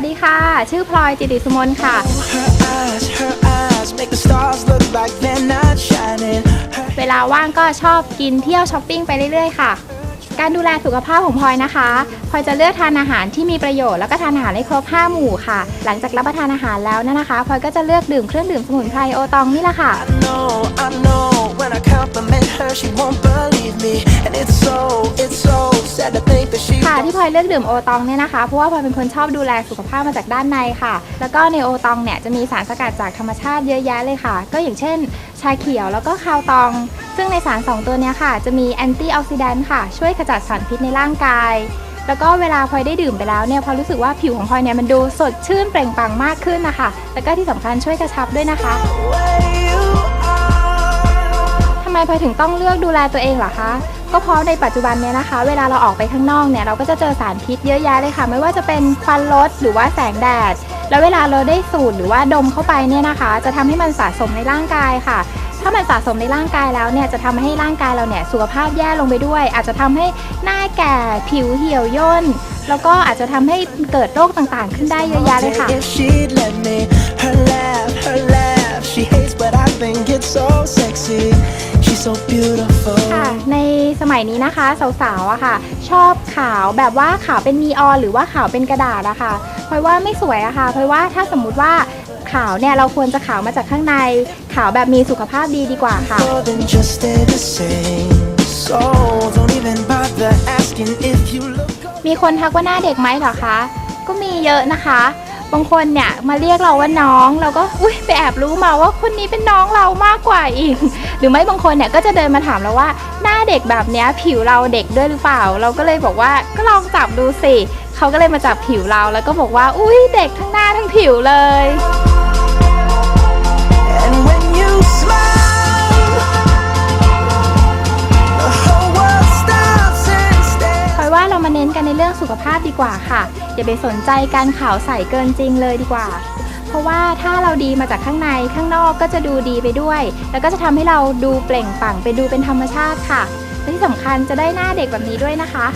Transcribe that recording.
วัสดีค่ะ ชื่อพลอยจิติสุมนค่ะ Her eyes, her eyes make the stars look like they're not shining. Her เวลาว่างก็ชอบกินเที่ยวช้อปปิ้งไปเรื่อยๆ ค่ะ การดูแลสุขภาพของพลอยนะคะพลอยจะเลือกทานอาหารที่มีประโยชน์แล้วก็ทานอาหารให้ครบ5หมู่ค่ะ หลังจากรับประทานอาหารแล้วเนยนะคะพลอยก็จะเลือกดื่มเครื่องดื่มสมุนไพรโอตองนี่แหละค่ะ I know, I know when I compliment her, she won't believe me. And it's so, it's so sad to think that she ค่ะที่พลอยเลือกดื่มโอตองเนี่ยนะคะเพราะว่าพลอยเป็นคนชอบดูแลสุขภาพมาจากด้านในค่ะ แล้วก็ในโอตองเนี่ยจะมีสารสกัดจากธรรมชาติเยอะแยะเลยค่ะ ก็อย่างเช่น ชาเขียวแล้วก็คาวตอง ซึ่งในสาร 2 ตัวเนี้ยค่ะ จะมีแอนตี้ออกซิแดนต์ค่ะ ช่วยขจัดสารพิษในร่างกาย แล้วก็เวลาพลอยได้ดื่มไปแล้วเนี่ยพลอยรู้สึกว่าผิวของพลอยเนี่ยมันดูสดชื่นเปล่งปลั่งมากขึ้นนะคะแล้วก็ที่สำคัญช่วยกระชับด้วยนะคะ where you are. ทำไมพลอยถึงต้องเลือกดูแลตัวเองเหรอคะ ก็เพราะในปัจจุบันเนี่ยนะคะ เวลาเราออกไปข้างนอกเนี่ยเราก็จะเจอสารพิษเยอะแยะเลยค่ะ ไม่ว่าจะเป็นควันรถหรือว่าแสงแดด แล้วเวลาเราได้สูดหรือว่าดมเข้าไปเนี่ยนะคะ จะทำให้มันสะสมในร่างกายค่ะ ถ้ามันสะสมในร่างกายแล้วเนี่ยจะทำให้ร่างกายเราเนี่ยสุขภาพแย่ลงไปด้วย อาจจะทำให้หน้าแก่ผิวเหี่ยวย่น แล้วก็อาจจะทำให้เกิดโรคต่างๆ ขึ้นได้เยอะแยะเลยค่ะ so beautiful. ค่ะในสมัยนี้นะคะ สาวๆอะค่ะ ชอบขาวแบบว่าขาวเป็นนีออนหรือว่าขาวเป็นกระดาษอะค่ะพลอยว่าไม่สวยอะค่ะพลอยว่าถ้าสมมุติว่าขาวเนี่ยเราควรจะขาวมาจากข้างใน ขาวแบบมีสุขภาพดีดีกว่าค่ะ More than just stay the same. So don't even bother asking if you look. มีคนทักว่าหน้าเด็กไหมเหรอคะ ก็มีเยอะนะคะ บางคนเนี่ยมาเรียกเราว่าน้อง เราก็อุ้ยไปแอบรู้มาว่าคนนี้เป็นน้องเรามากกว่าอีก หรือไม่บางคนเนี่ยก็จะเดินมาถามเราว่า หน้าเด็กแบบเนี้ยผิวเราเด็กด้วยหรือเปล่า เราก็เลยบอกว่าก็ลองจับดูสิเขาก็เลยมาจับผิวเราแล้วก็บอกว่าอุ้ยเด็กทั้งหน้าทั้งผิวเลย And when ในเรื่องสุขภาพดีกว่าค่ะ อย่าไปสนใจการข่าวใส่เกินจริงเลยดีกว่า เพราะว่าถ้าเราดีมาจากข้างในข้างนอกก็จะดูดีไปด้วย แล้วก็จะทำให้เราดูเปล่งปลั่งไปดูเป็นธรรมชาติค่ะและที่สำคัญจะได้หน้าเด็กแบบนี้ด้วยนะคะ